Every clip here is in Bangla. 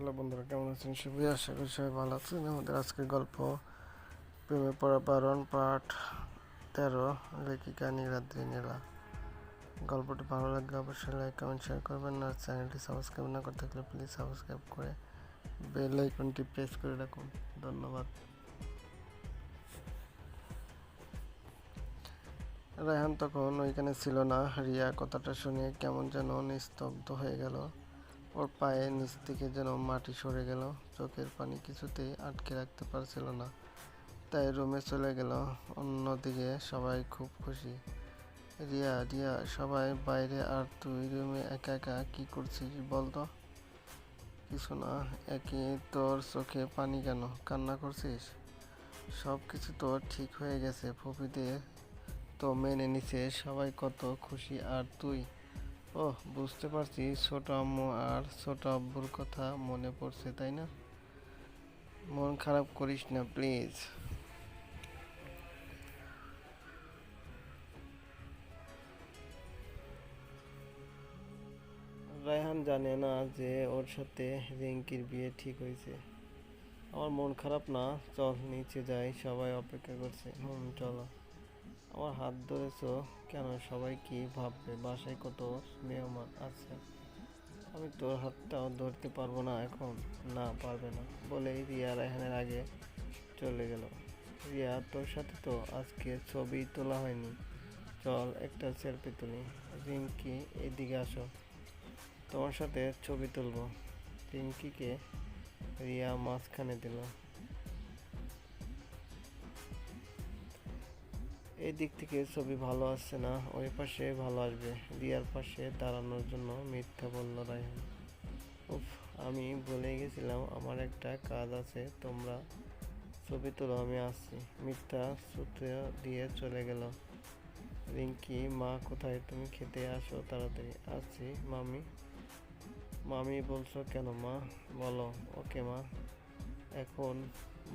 হ্যালো বন্ধুরা, কেমন আছেন? সবাই আশা করি সবাই ভালো আছেন। আমাদের আজকের গল্প প্রেমে পড়া বারণ পাঠ তেরো, লেখিকা নীলাদ্রি নীলা। গল্পটি ভালো লাগলে অবশ্যই লাইক কমেন্ট শেয়ার করবেন আর চ্যানেলটি সাবস্ক্রাইব না করে থাকলে প্লিজ সাবস্ক্রাইব করে বেল আইকনটি প্রেস করে রাখুন। ধন্যবাদ। রায়হান তখন ওইখানে ছিল না। রিয়া কথাটা শুনে কেমন যেন নিস্তব্ধ হয়ে গেল। ওর পায়ের নিচ থেকে যেন মাটি সরে গেল, চোখের পানি কিছুতেই আটকে রাখতে পারছিল না। তাই রুমে চলে গেল। অন্যদিকে সবাই খুব খুশি। রিয়া রিয়া, সবাই বাইরে, আর তুই রুমে একা একা কী করছিস বলতো? কিছু না একই তোর চোখে পানি কেন? কান্না করছিস? সব কিছু তো ঠিক হয়ে গেছে ফুপিদের তো মেনে নিছে সবাই কত খুশি, আর তুই? ও বুঝতে পারছি। ছোট আম্মু আর ছোট আব্বুর কথা মনে পড়ছে, তাই না? মন খারাপ করিস না, প্লিজ। রায়হান জানে না যে ওর সাথে রিঙ্কির বিয়ে ঠিক হয়েছে। আমার মন খারাপ না। চল, নিচে যাই। সবাই অপেক্ষা করছে। হুম, চলো। আমার হাত ধরেছ? কেন? সবাই কি ভাববে? বাসায় কত মেহমান আছে? আমি তোর হাতটাও ধরতে পারব না এখন। না, পারবে না। বলেই রিয়া রায়হানের আগে চলে গেল। রিয়া, তোর সাথে তো আজকে ছবি তোলা হয়নি। চল একটা সেলফি তুলি। রিঙ্কি, এদিকে আসো। তোমার সাথে ছবি তুলবো। রিঙ্কিকে রিয়া মাঝখানে দিল। এই দিক থেকে ছবি ভালো আসছে না, ওই পাশে ভালো আসবে। রিয়ার পাশে দাঁড়ানোর জন্য মিথ্যা বলল রায়হান। উফ, আমি ভুলে গেছিলাম, আমার একটা কাজ আছে, তোমরা ছবি তোলো, আমি আসছি। মিথ্যা সূত্র দিয়ে চলে গেল। রিঙ্কি, মা কোথায়? তুমি খেতে আসো তাড়াতাড়ি। আসছি, মামি। মামি বলছো কেন মা? বলো, ওকে মা। এখন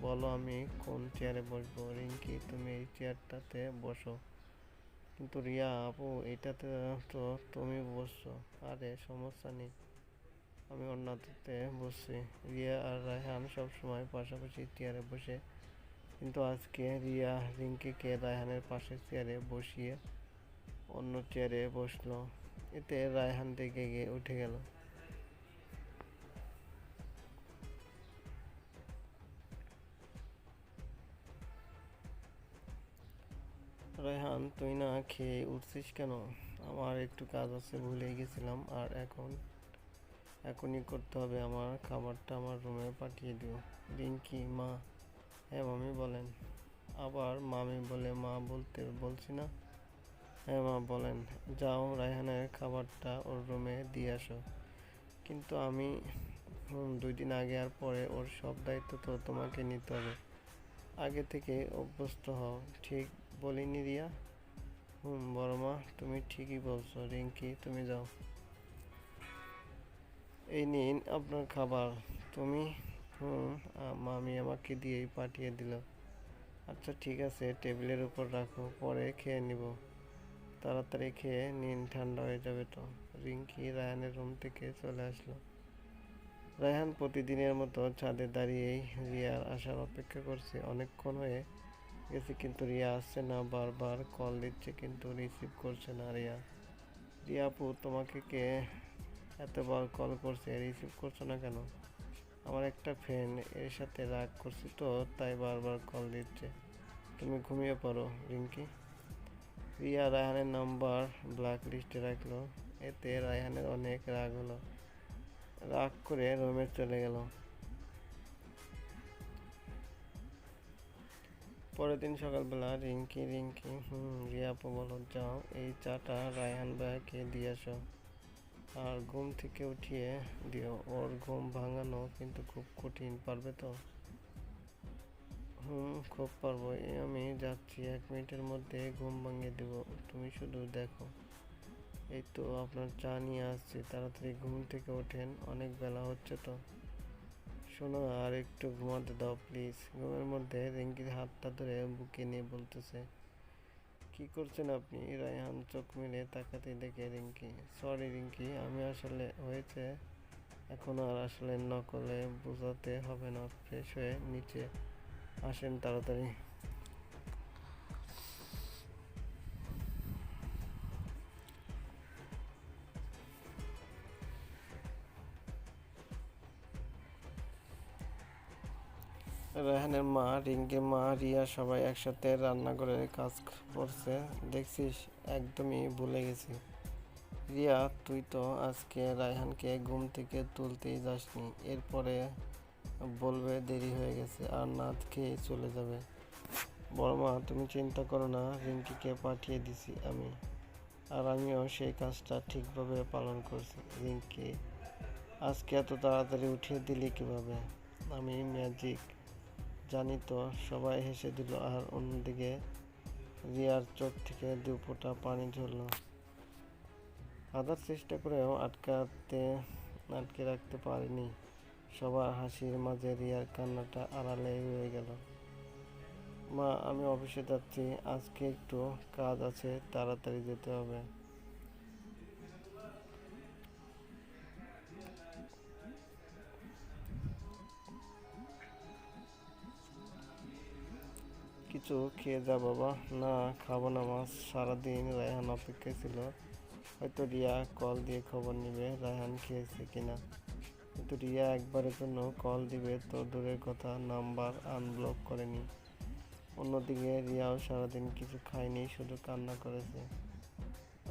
বলো আমি কোন চেয়ারে বসবো? রিঙ্কি, তুমি এই চেয়ারটাতে বসো। কিন্তু রিয়া আপু, এটাতে তো তুমি বসছো। আরে, সমস্যা নেই। আমি অন্যতে বসছি। রিয়া আর রায়হান সবসময় পাশাপাশি চেয়ারে বসে। কিন্তু আজকে রিয়া রিঙ্কিকে রায়হানের পাশের চেয়ারে বসিয়ে অন্য চেয়ারে বসল। এতে রায়হান থেকে গিয়ে উঠে গেল। রায়হান তুই না খেয়ে উঠছিস কেন? আমার একটু কাজ আছে ভুলে গেছিলাম, আর এখন, এখনই করতে হবে আমার খাবারটা আমার রুমে পাঠিয়ে দিও। রিঙ্কি, মা। হ্যাঁ মামি বলেন। আবার মামি বলে মা বলতে, বলছি না? হ্যাঁ মা বলেন, যাও রায়হানের খাবারটা ওর রুমে দিয়ে আসো। কিন্তু আমি দুই দিন আগে আর পরে ওর সব দায়িত্ব তো তোমাকে নিতে হবে। আগে থেকে অভ্যস্ত হও, ঠিক বলিনি রিয়া হুম, বড় মা, তুমি ঠিকই বলছো, রিঙ্কি, তুমি যাও। এই নিন আপনার খাবার। তুমি, হুম মামি আমাকে দিয়েই পাঠিয়ে দিল। আচ্ছা ঠিক আছে, টেবিলের উপর রাখো, পরে খেয়ে নিব। তাড়াতাড়ি খেয়ে নিন, ঠান্ডা হয়ে যাবে তো। রিঙ্কি রায়ানের রুম থেকে চলে আসলো। রায়হান প্রতিদিনের মতো ছাদে দাঁড়িয়েই রিয়ার আসার অপেক্ষা করছে। অনেকক্ষণ হয়ে গেছে কিন্তু রিয়া আসছে না, বারবার কল দিচ্ছে কিন্তু রিসিভ করছে না রিয়া। রিয়া আপু, তোমাকে কে এতবার কল করছে রিসিভ করছ না কেন? আমার একটা ফ্রেন্ড এর সাথে রাগ করছে তো, তাই বারবার কল দিচ্ছে। তুমি ঘুমিয়ে পড়ো, রিঙ্কি। রিয়া রায়হানের নাম্বার ব্ল্যাক লিস্টে রাখল, এতে রায়হানের অনেক রাগ হলো। রাগ করে রুমে চলে গেল। পরের দিন সকালবেলা রিঙ্কি রিঙ্কি, হুম, রিয়াপু বলো, যাও, এই চাটা রায়হান ভাইকে দিয়ে আসো। আর ঘুম থেকে উঠিয়ে দিও, ওর ঘুম ভাঙানো কিন্তু খুব কঠিন, পারবে তো? হুম, খুব পারব এই আমি যাচ্ছি, এক মিনিটের মধ্যে ঘুম ভাঙিয়ে দেবো, তুমি শুধু দেখো। এই তো আপনার চা নিয়ে আসছি, তাড়াতাড়ি ঘুম থেকে ওঠেন, অনেক বেলা হচ্ছে তো। শোনো, আর একটু ঘুমাতে দাও প্লিজ ঘুমের মধ্যে রিঙ্কির হাতটা ধরে বুকে নিয়ে বলতেছে, কি করছেন আপনি? রায়হান চোখ মেলে তাকাতে দেখে রিঙ্কি সরি রিঙ্কি, আমি আসলে হয়েছে, এখন আর আসলে নকলে বোঝাতে হবে না। ফ্রেশ হয়ে নিচে আসেন তাড়াতাড়ি। রেহানের মা রিঙ্কির মা, রিয়া সবাই একসাথে রান্না করে কাজ করছে। দেখছিস? একদমই ভুলে গেছি। রিয়া, তুই তো আজকে রায়হানকে ঘুম থেকে তুলতেই যাসনি। এরপরে বলবে দেরি হয়ে গেছে আর না খেয়ে চলে যাবে। বড়মা তুমি চিন্তা করো না, রিঙ্কিকে পাঠিয়ে দিছি আমি। আর আমিও সেই কাজটা ঠিকভাবে পালন করছি। রিঙ্কি, আজকে এত তাড়াতাড়ি উঠিয়ে দিলি কীভাবে? আমি ম্যাজিক জানি তো, সবাই হেসে দিল আর অন্যদিকে রিয়ার চোখ থেকে দু ফোঁটা পানি ঝরলো। আদার চেষ্টা করেও আটকাতে, আটকে রাখতে পারিনি। সবার হাসির মাঝে রিয়ার কান্নাটা আড়ালে রয়ে গেল। মা, আমি অফিসে যাচ্ছি। আজকে একটু কাজ আছে, তাড়াতাড়ি যেতে হবে। কিছু খেয়ে যা বাবা। না, খাব না মাছ সারাদিন রায়হান অপেক্ষায় ছিল। হয়তো রিয়া কল দিয়ে খবর নিবে, রায়হান খেয়েছে কিনা। কিন্তু রিয়া একবারের জন্য কল দিবে তো দূরের কথা নাম্বার আনব্লক করেনি। অন্যদিকে রিয়াও সারাদিন কিছু খায়নি, শুধু কান্না করেছে।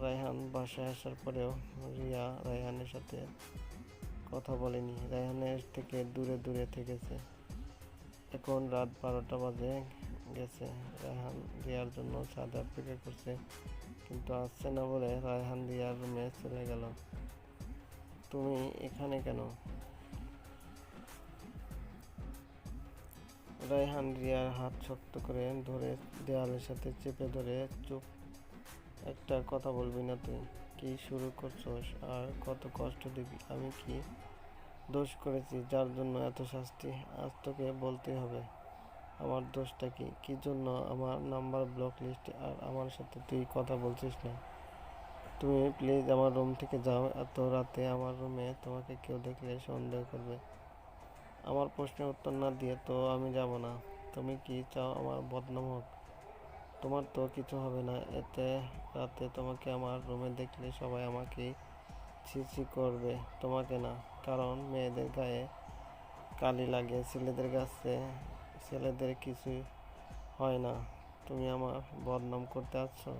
রায়হান বাসায় আসার পরেও রিয়া রায়হানের সাথে কথা বলেনি। রায়হানের থেকে দূরে দূরে থেকেছে। এখন রাত বারোটা বাজে। গেছে, রায়হান রিয়ার জন্য ছাদে অপেক্ষা করছে, কিন্তু আসছে না বলে রায়হান রিয়ার রুমে চলে গেল। তুমি এখানে কেন? রায়হান রিয়ার হাত শক্ত করে ধরে দেওয়ালের সাথে চেপে ধরে চুপ একটা কথা বলবি না তুই। কি শুরু করছস? আর কত কষ্ট দিবি? আমি কি দোষ করেছি? যার জন্য এত শাস্তি? আজ তোকে বলতে হবে। আমার দোষটা কি? কি জন্য আমার নাম্বার ব্লক লিস্টে আর আমার সাথে তুই কথা বলছিস না? তুমি প্লিজ আমার রুম থেকে যাও। এত রাতে আমার রুমে তোমাকে কেউ দেখলে সন্দেহ করবে। আমার প্রশ্নের উত্তর না দিয়ে তো আমি যাব না। তুমি কি চাও আমার বদনাম হোক? তোমার তো কিছু হবে না। এতে রাতে তোমাকে আমার রুমে দেখলে সবাই আমাকে ছিছি করবে। তোমাকে না, কারণ মেয়েদের গায়ে কালি লাগে। ছেলেদের কাছে ছেলেদের কিছু হয় না। তুমি আমার বদনাম করতে আসছো?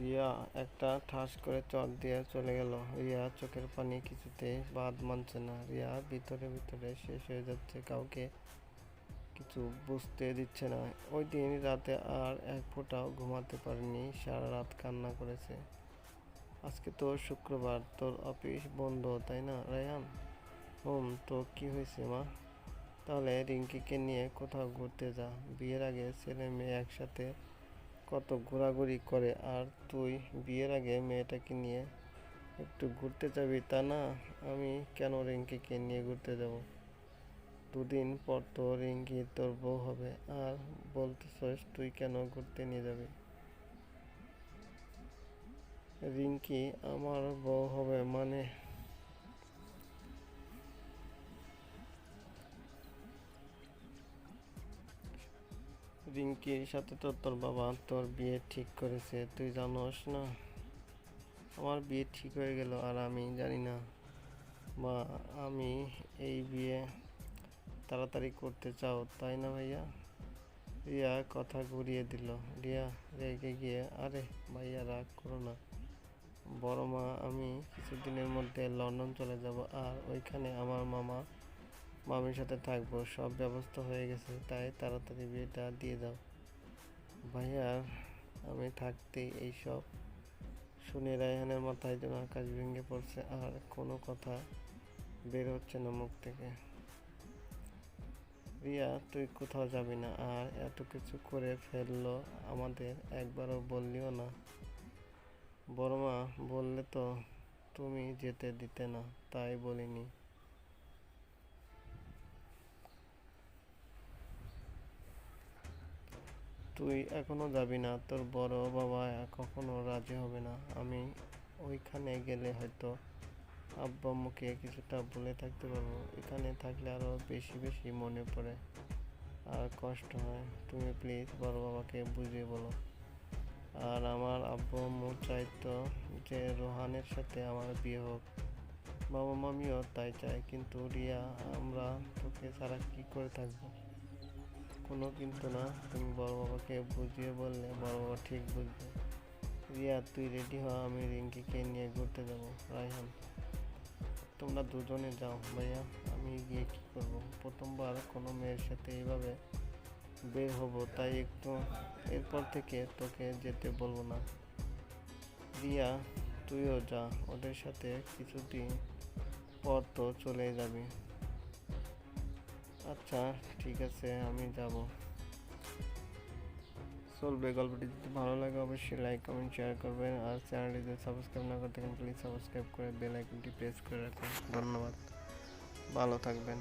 রিয়া একটা ঠাস করে চট দিয়ে চলে গেল। রিয়া চোখের পানি কিছুতে বাদ মানছে না। রিয়া ভিতরে ভিতরে শেষ হয়ে যাচ্ছে কাউকে। কিছু বুঝতে দিচ্ছে না। ওই দিন রাতে আর এক ফোঁটাও ঘুমাতে পারিনি, সারা রাত কান্না করেছে। আজকে তো শুক্রবার, তোর অফিস বন্ধ, তাই না রায়হান হুম, তো কি হয়েছে মা? তাহলে রিঙ্কিকে নিয়ে কোথাও ঘুরতে যা। বিয়ের আগে ছেলে মেয়ে একসাথে কত ঘোরাঘুরি করে, আর তুই বিয়ের আগে মেয়েটাকে নিয়ে একটু ঘুরতে যাবি তা না? আমি কেন রিঙ্কিকে নিয়ে ঘুরতে যাব? দুদিন পর তোর রিঙ্কি তোর বউ হবে। আর বলতেছস, তুই কেন ঘুরতে নিয়ে যাবি? রিঙ্কি, আমার বউ হবে মানে? রিঙ্কির সাথে তো তোর বাবা তোর বিয়ে ঠিক করেছে, তুই জানোস না? আমার বিয়ে ঠিক হয়ে গেল আর আমি জানি না। মা, আমি এই বিয়ে তাড়াতাড়ি করতে চাও, তাই না ভাইয়া? রিয়া কথা ঘুরিয়ে দিল। রিয়া রেগে গিয়ে, আরে ভাইয়া, রাগ করো না। বড় মা, আমি কিছুদিনের মধ্যে লন্ডন চলে যাব আর ওইখানে আমার মামা, মামির সাথে থাকব। সব ব্যবস্থা হয়ে গেছে, তাই তাড়াতাড়ি বিয়েটা দিয়ে দাও। ভাইয়ার আমি থাকতেই এইসব শুনে রায়হানের মাথায় যেন আকাশ ভেঙে পড়ছে আর কোনো কথা বের হচ্ছে না মুখ থেকে। রিয়া, তুই কোথাও যাবি না আর এত কিছু করে ফেলল আমাদের, একবারও বললিও না। বড় মা বললে তো তুমি যেতে দিতে না, তাই বলিনি। তুই এখনও যাবি না, তোর বড় বাবা কখনো রাজি হবে না। আমি ওইখানে গেলে হয়তো আব্বা আম্মুকে কিছুটা বলে থাকতে পারব। এখানে থাকলে আরও বেশি বেশি মনে পড়ে আর কষ্ট হয়। তুমি প্লিজ বড় বাবাকে বুঝিয়ে বলো। আর আমার আব্বু আম্মু চাইতো যে রোহানের সাথে আমার বিয়ে হোক। বাবা মামিও তাই চায়, কিন্তু রিয়া, আমরা তোকে ছাড়া কি করে থাকব? কোনো কিন্তু না। তুমি বড় বাবাকে বুঝিয়ে বললে বড় বাবা ঠিক বুঝবে। রিয়া, তুই রেডি হ, আমি রিঙ্কিকে নিয়ে ঘুরতে যাব। রায়হান। তোমরা দুজনে যাও, ভাইয়া। আমি গিয়ে কি করব? প্রথমবার কোনো মেয়ের সাথে এইভাবে বের হব, তাই একটু এরপর থেকে তোকে যেতে বলব না। রিয়া, তুইও যা, ওদের সাথে কিছুদিন পর তো চলে যাবি। আচ্ছা ঠিক আছে, আমি যাব। চলবে, গল্পটি যদি ভালো লাগে অবশ্যই লাইক কমেন্ট শেয়ার করবেন। আর চ্যানেলটি যদি সাবস্ক্রাইব না করে থাকেন প্লিজ সাবস্ক্রাইব করে বেল আইকনটি প্রেস করে রাখুন। ধন্যবাদ। ভালো থাকবেন।